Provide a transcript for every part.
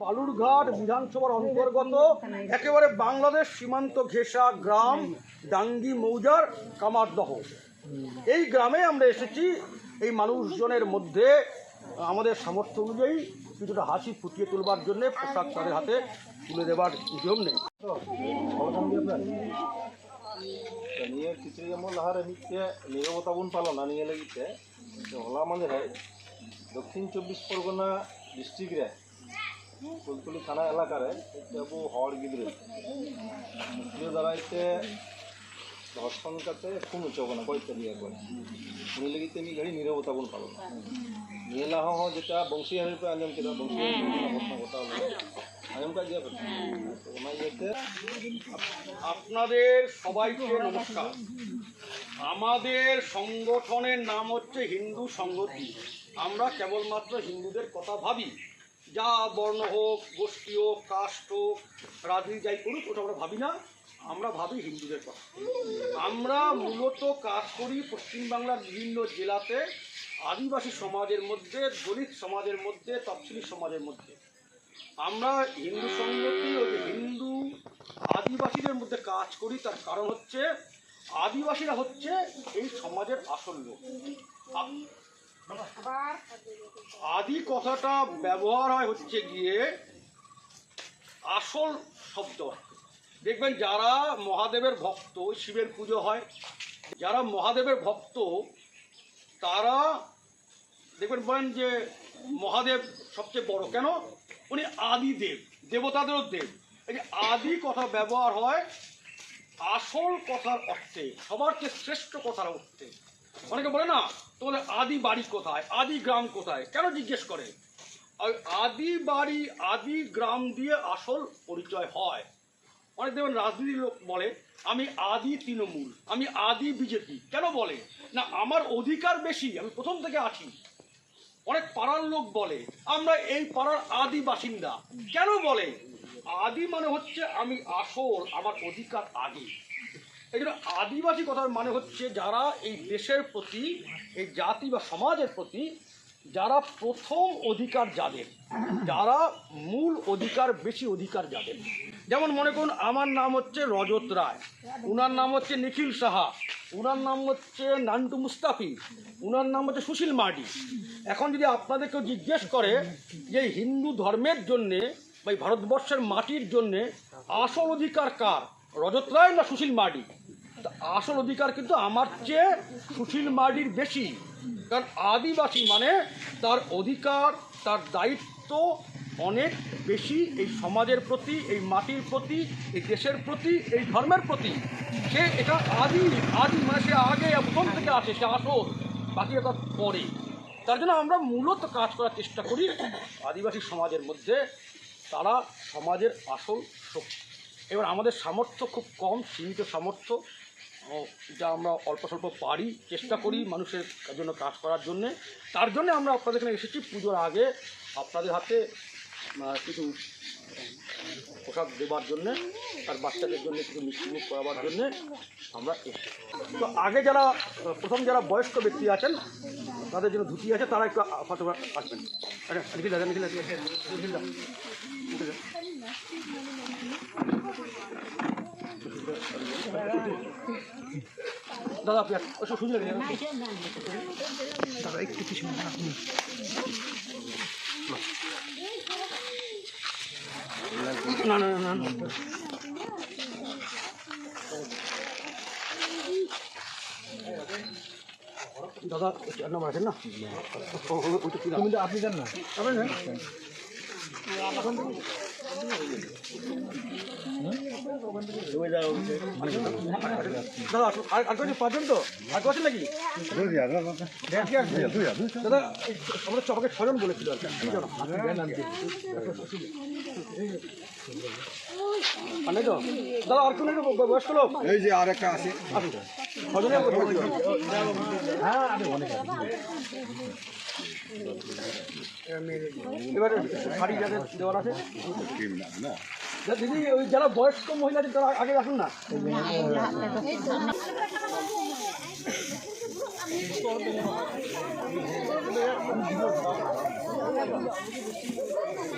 বালুরঘাট বিধানসভার অন্তর্গত একেবারে বাংলাদেশ সীমান্ত ঘেঁষা গ্রাম ডাঙ্গি মৌজার কামারদহ। এই গ্রামে আমরা এসেছি, এই মানুষজনের মধ্যে, আমাদের সামর্থ্য অনুযায়ী কিছুটা হাসি ফুটিয়ে তুলবার জন্য পোশাক তাদের হাতে তুলে দেবার জন্যে ᱱᱤᱭᱟᱹ ᱠᱤᱪᱷᱩ ᱡᱮᱢᱚᱱ ᱞᱟᱦᱟᱨᱮ ᱢᱤᱫᱴᱮᱡ ᱱᱤᱨᱚᱵᱚᱛᱟ ᱵᱚᱱ ᱯᱟᱞᱚᱱᱟ ᱱᱤᱭᱟᱹ ᱞᱟᱹᱜᱤᱫ ᱛᱮ ᱡᱮ ᱦᱚᱞᱟ ᱢᱟᱸᱫᱷᱮᱨ দক্ষিণ চব্বিশ পরগনা ডিস্ট্রিক্ট রে কুলতুলি থানা এলাকারে একটা আবু হড় গিদ্রে মুখ্য দাঁড়াইতে আপনাদের সবাইকে নমস্কার। আমাদের সংগঠনের নাম হচ্ছে হিন্দু সংগতি। আমরা কেবলমাত্র হিন্দুদের কথা ভাবি। যা বর্ণ হোক, গোষ্ঠী হোক, কাস্ট হোক, রাজনীতি যাই করুক, ওটা আমরা ভাবি না। আমরা ভাবি হিন্দুদের কথা। আমরা মূলত কাজ করি পশ্চিমবাংলার বিভিন্ন জেলাতে, আদিবাসী সমাজের মধ্যে, দলিত সমাজের মধ্যে, তফসিলি সমাজের মধ্যে। আমরা হিন্দু সংগতি ও হিন্দু আদিবাসীদের মধ্যে কাজ করি, তার কারণ হচ্ছে আদিবাসীরা হচ্ছে এই সমাজের আসল লোক। আদি কথাটা ব্যবহার হয় হচ্ছে গিয়ে আসল শব্দ দেখবেন যারা মহাদেবের ভক্ত শিবের পুজো হয়। যারা মহাদেবের ভক্ত, তারা দেখবেন বলেন যে মহাদেব সবচেয়ে বড়। কেন? উনি আদি দেব, দেবতাদেরও দেব। এই যে আদি কথা ব্যবহার হয়, আসল কথার অর্থে, সবার চেয়ে শ্রেষ্ঠ কথার অর্থে। অনেকে বলে না তোমাদের আদি বাড়ি কোথায়? আদি গ্রাম কোথায়? কেন জিজ্ঞেস করে? আদি বাড়ি, আদি গ্রাম দিয়ে আসল পরিচয় হয়। অনেক দেখবেন রাজনীতির লোক বলে, আমি আদি তৃণমূল, আমি আদি বিজেপি, কেন বলে? না, আমার অধিকার বেশি, আমি প্রথম থেকে আছি। অনেক পাড়ার লোক বলে, আমরা এই পাড়ার আদি বাসিন্দা, কেন বলে? আদি মানে হচ্ছে আমি আসল, আমার অধিকার আগে এই জন্য আদিবাসী কথার মানে হচ্ছে যারা এই দেশের প্রতি, এই জাতি বা সমাজের প্রতি, যারা প্রথম অধিকার যাদের, যারা মূল অধিকার, বেশি অধিকার যাদের। যেমন মনে করুন, আমার নাম হচ্ছে রজত রায়, উনার নাম হচ্ছে নিখিল সাহা, উনার নাম হচ্ছে নান্টু মুস্তাফি, উনার নাম হচ্ছে সুশীল মার্ডি। এখন যদি আপনাদের কেউ জিজ্ঞেস করে যে হিন্দু ধর্মের জন্যে বা ভারতবর্ষের মাটির জন্যে আসল অধিকার কার, রজত রায় না সুশীল মার্ডি? আসল অধিকার কিন্তু আমার চেয়ে সুশীল মার্ডির বেশি। কারণ আদিবাসী মানে তার অধিকার, তার দায়িত্ব অনেক বেশি এই সমাজের প্রতি, এই মাটির প্রতি, এই দেশের প্রতি, এই ধর্মের প্রতি সে এটা আদি আদি মানে সে আগে প্রথম থেকে আসে সে আসল, বাকি এটা পরে। তার জন্য আমরা মূলত কাজ করার চেষ্টা করি আদিবাসী সমাজের মধ্যে, তারা সমাজের আসল শক্তি। এবার আমাদের সামর্থ্য খুব কম, সীমিত সামর্থ্য যা আমরা অল্প স্বল্প পারি, চেষ্টা করি মানুষের জন্য কাজ করার জন্যে। তার জন্য আমরা আপনাদের এখানে এসেছি, পুজোর আগে আপনাদের হাতে কিছু পোশাক দেবার জন্যে তার বাচ্চাদের জন্য কিছু মিষ্টিমুখ করাবার জন্যে আমরা তো আগে যারা, প্রথম যারা বয়স্ক ব্যক্তি আছেন, তাদের জন্য ধুতি আছে, তারা একটু বা আসবেন। আচ্ছা দাদা, আপনি সুযোগ দাদা, একটু কিছু না না না না দাদা চার নম্বর আছেন না তো কি দাদা? আপনি যান না। দাদা। আর কয়েকজন পাঁচজন তো আর নাকি দাদা আমাদের ছজন বলেছিল আর কি ছজন। আর নেই তো দাদা আর কোনো বয়স্ক লোক এই যে আর একটা আছে ছজনের বলেছিল। এবারে শাড়ি যাদের দেওয়ার আছে। দিদি, ওই যারা বয়স্ক মহিলাদের তারা আগে রাখুন না।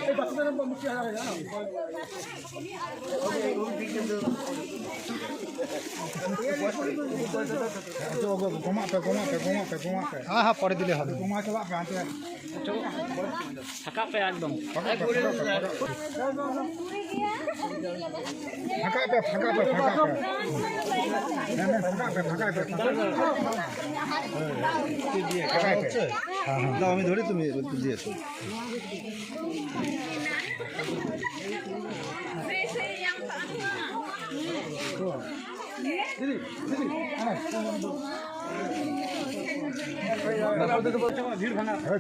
এই বাচ্চাদের ঘুমাতে ঘুমাতে ঘুমাতে ঘুমাতে হ্যাঁ হ্যাঁ পরে দিলে হবে। ঘুমা চলা প্যাঁচে ফাঁকা পে একদম। ফাঁকা পে ফাঁকা পে ফাঁকা পে হ্যাঁ ফাঁকা পে ফাঁকা পে ফাঁকা পে দাও আমি ধরি তুমি দিয়েছ হ্যাঁ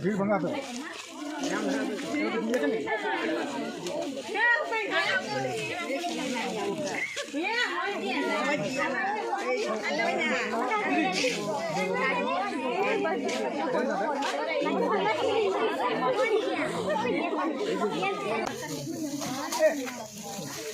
ভিড় ভাঙা পে উনি আমার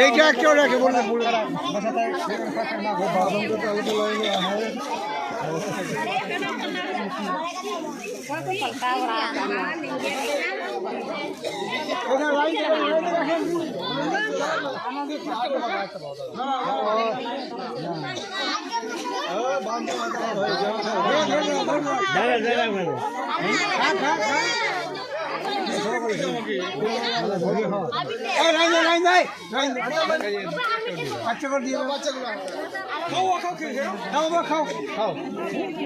এইটা কেউ রাখে বললে বলে বাচ্চাগুলো দিয়ে বাচ্চাগুলো খাও খাও খেয়ে খাও। খাও খাও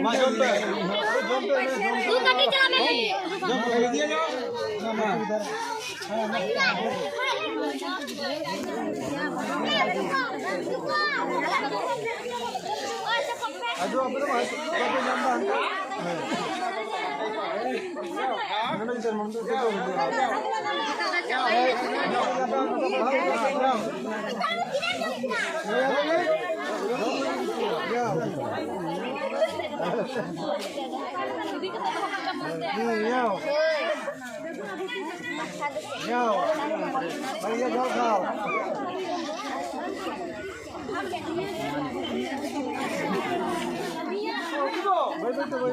মা জমবে জমবে জমবে দিয়ে যাও Aduh, apa mas? Apa. জল খাও বই বই তো বই